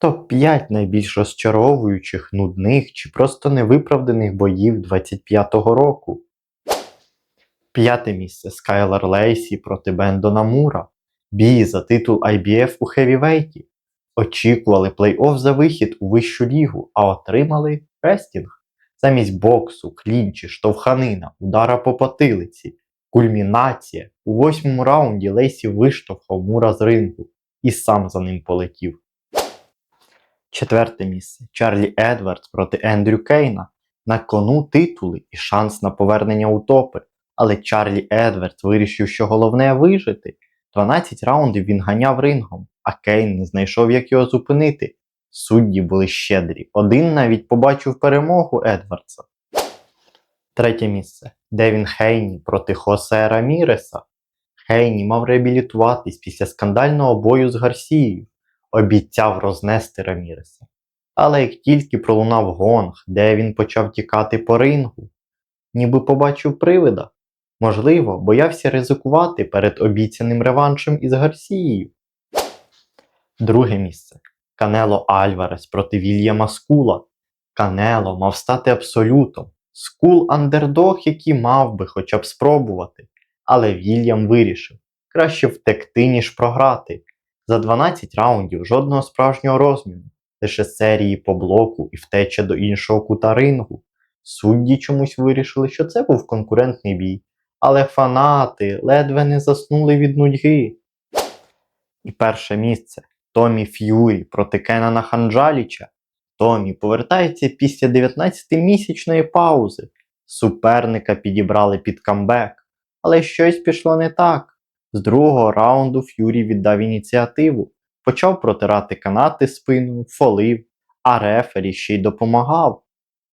Топ-5 найбільш розчаровуючих, нудних чи просто невиправданих боїв 25-го року. П'яте місце Скайлар Лейсі проти Бендона Мура. Бій за титул IBF у хевівейті. Очікували плей-офф за вихід у вищу лігу, а отримали рестінг. Замість боксу, клінчі, штовханина, удара по потилиці, кульмінація. У восьмому раунді Лейсі виштовхав Мура з рингу і сам за ним полетів. Четверте місце Чарлі Едвардс проти Ендрю Кейна. На кону титули і шанс на повернення у топи. Але Чарлі Едвардс вирішив, що головне вижити. 12 раундів він ганяв рингом, а Кейн не знайшов, як його зупинити. Судді були щедрі. Один навіть побачив перемогу Едвардса. Третє місце Девін Хейні проти Хосе Раміреса. Хейні мав реабілітуватись після скандального бою з Гарсією обіцяв рознести Раміреса. Але як тільки пролунав гонг, де він почав тікати по рингу, ніби побачив привида, можливо, боявся ризикувати перед обіцяним реваншем із Гарсією. Друге місце Канело Альварес проти Вільяма Скула. Канело мав стати абсолютом. Скул андердог, який мав би хоча б спробувати. Але Вільям вирішив краще втекти, ніж програти. За 12 раундів жодного справжнього розміну, лише серії по блоку і втеча до іншого кута рингу. Судді чомусь вирішили, що це був конкурентний бій, але фанати ледве не заснули від нудьги. І перше місце Томі Ф'юрі проти Кенана Ханджаліча. Томі повертається після 19-місячної паузи. Суперника підібрали під камбек, але щось пішло не так. З другого раунду Ф'юрі віддав ініціативу, почав протирати канати спиною, фолив, а рефері ще й допомагав.